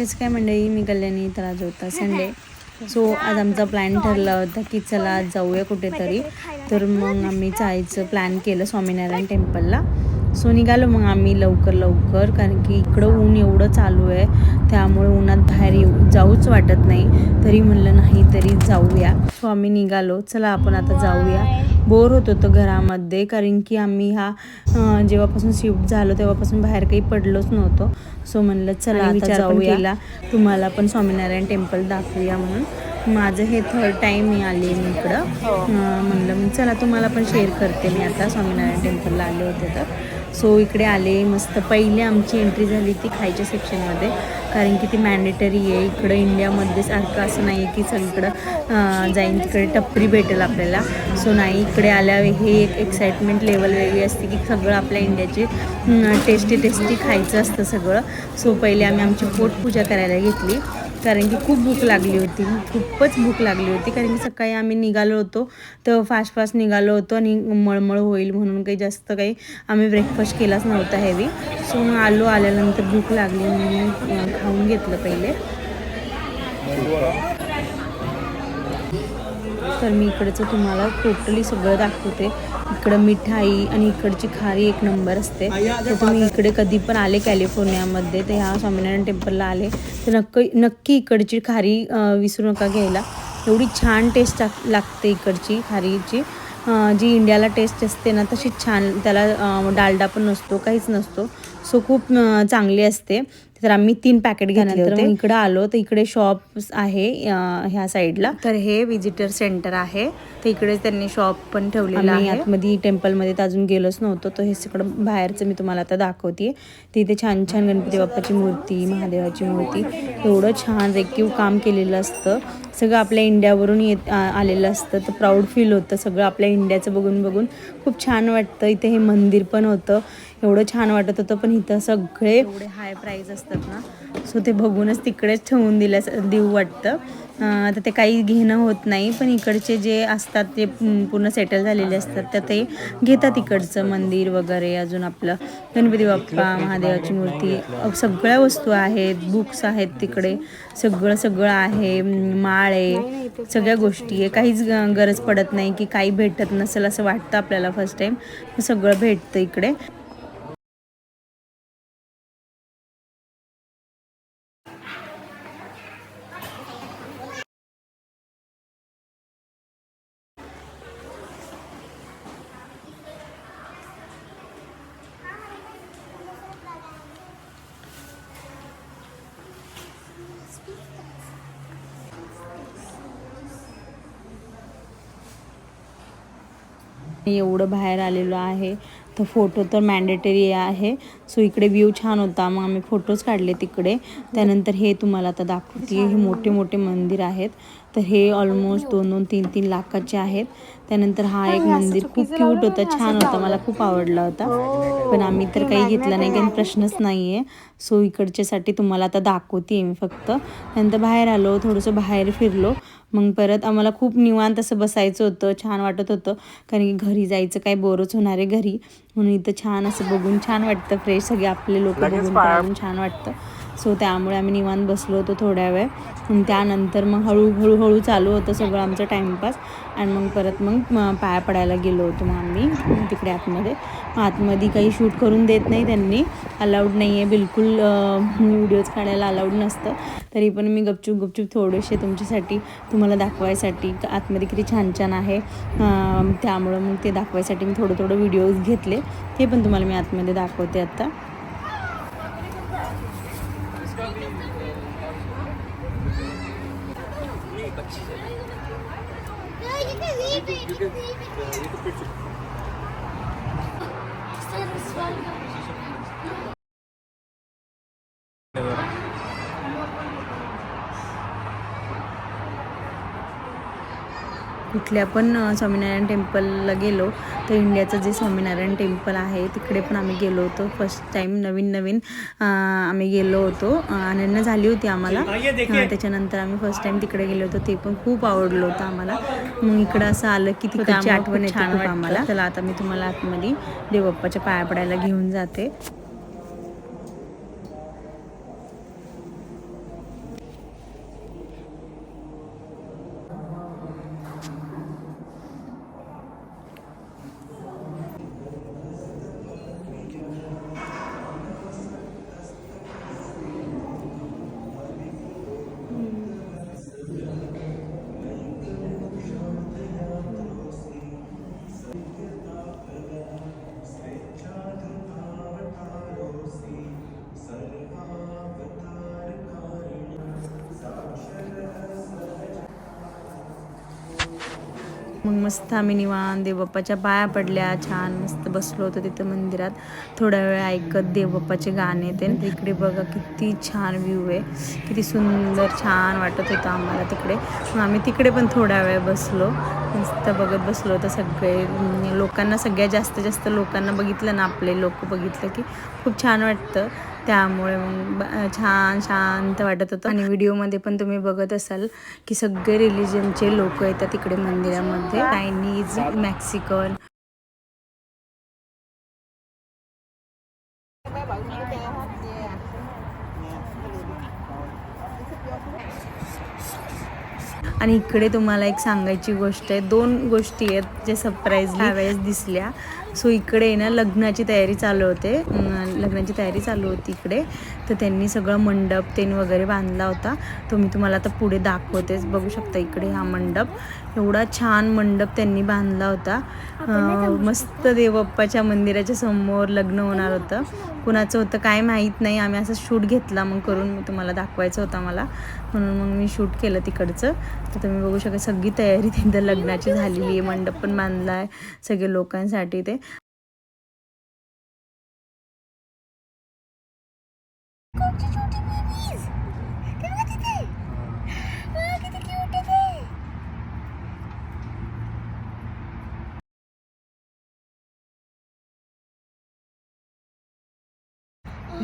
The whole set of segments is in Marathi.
तेच काय मंडळी मी कल्याणी तर आज होता संडे. सो आज आमचा प्लॅन ठरला होता की चला आज जाऊया कुठेतरी. तर मग आम्ही जायचं प्लॅन केलं स्वामीनारायण टेम्पलला सो निघालो मग आम्ही लवकर लवकर कारण की इकडं ऊन एवढं चालू आहे त्यामुळे उन्हात बाहेर येऊ जाऊच वाटत नाही. तरी म्हणलं नाही तरी जाऊया. सो आम्ही निघालो. चला आपण आता जाऊया. बोर होत होतं घरामध्ये कारण की आम्ही हा जेव्हापासून शिफ्ट झालो तेव्हापासून बाहेर काही पडलोच नव्हतो. सो म्हणलं चला जाऊया. तुम्हाला पण स्वामीनारायण टेम्पल दाखवूया म्हणून. माझं हे थर्ड टाईम मी आले मी इकडं. अं, म्हणलं चला तुम्हाला पण शेअर करते मी आता. स्वामीनारायण टेम्पलला आले होते तर. सो इकडे आले मस्त. पहिले आमची एंट्री झाली ती खायच्या सेक्शनमध्ये कारण की ती मॅन्डेटरी आहे. इकडं इंडियामध्ये सारखं असं नाही आहे की सगळीकडं जाईन तिकडे टपरी भेटेल आपल्याला. सो नाही इकडे आल्यावर हे एक एक्साइटमेंट लेवल वेगळी असते की सगळं आपल्या इंडियाचे टेस्टी टेस्टी खायचं असतं सगळं. सो पहिले आम्ही आमची पोटपूजा करायला घेतली. कारण की खूप भूक लागली होती. खूपच भूक लागली होती. कारण की सकाळी आम्ही निघालो होतो. तर फास्ट फास्ट निघालो होतो आणि मळमळ होईल म्हणून काही जास्त काही आम्ही ब्रेकफास्ट केलाच नव्हता हेवी सो मग आलो आल्यानंतर भूक लागली म्हणून खाऊन घेतलं पहिले. तर मी इकडचं तुम्हाला टोटली सगळं दाखवते. इकडं मिठाई आणि इकडची खारी एक नंबर असते. तर तुम्ही इकडे कधी पण आले कॅलिफोर्नियामध्ये तर ह्या स्वामीनारायण टेम्पलला आले. तर नक्की नक्की इकडची खारी विसरू नका घ्यायला. एवढी छान टेस्ट लागते इकडची खारीची. जी इंडियाला टेस्ट असते ना तशी छान त्याला डालडा पण नसतो काहीच नसतो. सो खूप चांगली असते. तर आम्ही तीन पॅकेट घेतले होते. इकडं आलो तर इकडे शॉप आहे ह्या साईडला तर हे विजिटर सेंटर आहे. तर इकडे त्यांनी शॉप पण ठेवलेलं आहे. आतमध्ये टेम्पलमध्ये तर अजून गेलोच नव्हतो. तर हे सगळं बाहेरचं मी तुम्हाला आता दाखवते. तिथे छान छान गणपती बाप्पाची मूर्ती महादेवाची मूर्ती. एवढं छान रेखीव काम केलेलं असतं. सगळं आपल्या इंडियावरून येत आलेलं असतं. तर प्राऊड फील होतं सगळं आपल्या इंडियाचं बघून बघून. खूप छान वाटतं. इथे हे मंदिर पण होतं. एवढं छान वाटत होतं पण इथं सगळे एवढे हाय प्राईज असतात ना. सो ते बघूनच तिकडेच ठेवून दिल्यास देऊ वाटतं. आता तर ते काही घेणं होत नाही पण इकडचे जे असतात ते पूर्ण सेटल झालेले असतात तर ते घेतात इकडचं मंदिर वगैरे अजून आपलं गणपती बाप्पा महादेवाची मूर्ती सगळ्या वस्तू आहेत बुक्स आहेत तिकडे. सगळं सगळं आहे माळ आहे सगळ्या गोष्टी आहे. काहीच गरज पडत नाही की काही भेटत नसेल असं वाटतं आपल्याला फर्स्ट टाईम सगळं भेटतं इकडे. मी एवढं बाहेर आलेलो आहे. तर फोटो तर मॅन्डेटरी आहे. सो इकडे व्ह्यू छान होता. मग आम्ही फोटोज काढले तिकडे. त्यानंतर हे तुम्हाला आता दाखवते. हे मोठे मोठे मंदिर आहेत. तर हे ऑलमोस्ट दोन दोन तीन तीन लाखाचे आहेत. त्यानंतर हा एक मंदिर खूप क्यूट होता छान होता मला खूप आवडला होता. पण आम्ही तर काही घेतलं नाही काही प्रश्नच नाही आहे सो इकडच्यासाठी तुम्हाला आता दाखवते मी फक्त. नंतर बाहेर आलो थोडंसं बाहेर फिरलो. मग परत आम्हाला खूप निवांत असं बसायचं होतं छान वाटत होतं. कारण की घरी जायचं काय बोरच होणार आहे घरी. म्हणून इथं छान असं बघून छान वाटतं फ्रेश सगळे आपले लोक बघून छान वाटतं. सो त्यामुळे आम्ही निवांत बसलो होतो थोड्या वेळ. आणि त्यानंतर मग हळू चालू होतं सगळं आमचं टाईमपास आणि मग परत मग पाया पडायला गेलो होतो मग आम्ही तिकडे आतमध्ये. आतमध्ये काही शूट करून देत नाही त्यांनी. अलाउड नाही आहे बिलकुल व्हिडिओज काढायला अलाउड नसतं. तरी पण मी गपचूप गपचूप थोडेसे तुमच्यासाठी तुम्हाला दाखवायसाठी आतमध्ये किती छान छान आहे. त्यामुळं मग ते दाखवायसाठी मी थोडं थोडं व्हिडिओज घेतले. ते पण तुम्हाला मी आतमध्ये दाखवते आत्ता आता कुठल्या पण स्वामीनारायण टेम्पलला गेलो. तर इंडियाचं जे स्वामीनारायण टेम्पल आहे तिकडे पण आम्ही गेलो होतो. फर्स्ट टाईम नवीन नवीन आम्ही गेलो होतो. अनन्य झाली होती आम्हाला. त्याच्यानंतर आम्ही फर्स्ट टाईम तिकडे गेलो होतो. ते पण खूप आवडलं होतं आम्हाला. मग इकडं असं आलं की तिकडची आठवण येते खूप आम्हाला. चला आता मी तुम्हाला आतमध्ये देवबाप्पाच्या पाया पडायला घेऊन जाते. मग मस्त आम्ही निवांत देवबाप्पाच्या पाया पडल्या. छान मस्त बसलो होतो तिथं मंदिरात. थोडा वेळ ऐकत देवबाप्पाचे गाणे ते. इकडे बघा किती छान व्ह्यू आहे. किती सुंदर छान वाटत होतं आम्हाला तिकडे. मग आम्ही तिकडे पण थोडा वेळ बसलो. मस्त बघत बसलो होतं सगळे. लोकांना सगळ्यात जास्त जास्त लोकांना बघितलं ना आपले लोक बघितलं की खूप छान वाटतं. त्यामुळे मग छान शांत वाटत होतं. आणि व्हिडिओमध्ये पण तुम्ही बघत असाल की सगळे रिलिजनचे लोक येतात तिकडे मंदिरामध्ये. Chinese Mexican. आणि इकडे तुम्हाला एक सांगायची गोष्ट आहे. दोन गोष्टी आहेत जे सरप्राईज त्यावेळेस दिसल्या. सो इकडे आहे ना लग्नाची तयारी चालू होते. लग्नाची तयारी चालू होती इकडे. तर त्यांनी सगळं मंडप तेन वगैरे बांधला होता. तो मी तुम्हाला आता पुढे दाखवतेच. बघू शकता इकडे हा मंडप. एवढा छान मंडप त्यांनी बांधला होता. मस्त देवप्पाच्या मंदिराच्या समोर लग्न होणार होतं. कुणाचं होतं काय माहीत नाही. आम्ही असं शूट घेतला. मग करून मी तुम्हाला दाखवायचं होता मला. म्हणून मग मी शूट केलं तिकडचं. तर तुम्ही बघू शकता सगळी तयारी तिथं लग्नाची झालेली आहे. मंडप पण बांधला आहे सगळे लोकांसाठी ते.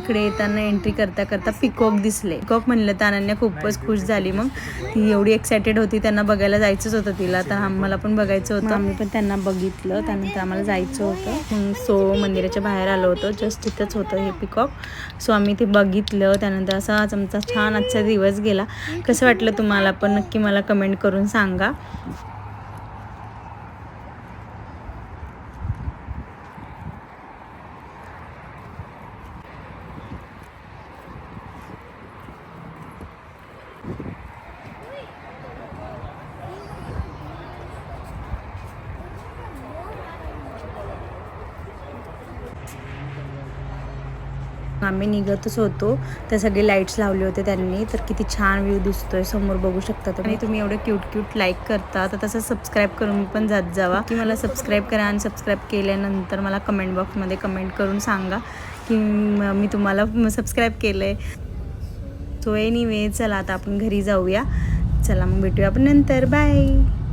इकडे येताना एंट्री करता करता पिकॉक दिसले. पिकॉक म्हणलं तर अनन्या खूपच खुश झाली मग. ती एवढी एक्सायटेड होती त्यांना बघायला जायचंच होतं तिला. तर आम्हाला पण बघायचं होतं. आम्ही पण त्यांना बघितलं. त्यानंतर आम्हाला जायचं होतं. सो मंदिराच्या बाहेर आलो होतो. जस्ट तिथंच होतं हे पिकॉक सो आम्ही ते बघितलं. त्यानंतर असाच आमचा छान आजचा दिवस गेला. कसं वाटलं तुम्हाला? पण नक्की मला कमेंट करून सांगा. आम्ही निघतच होतो. तर सगळे लाईट्स लावले होते त्यांनी. तर किती छान व्ह्यू दिसतोय. समोर बघू शकता तुम्ही. आणि तुम्ही एवढे क्यूट क्यूट लाईक करता. तर तसं सबस्क्राईब करून पण जात जावा. की मला सबस्क्राईब करा आणि सबस्क्राईब केल्यानंतर मला कमेंट बॉक्समध्ये कमेंट करून सांगा की म- मी तुम्हाला सबस्क्राईब केलं आहे सो एनिवे चला आता आपण घरी जाऊया. चला मग भेटूया आपण नंतर. बाय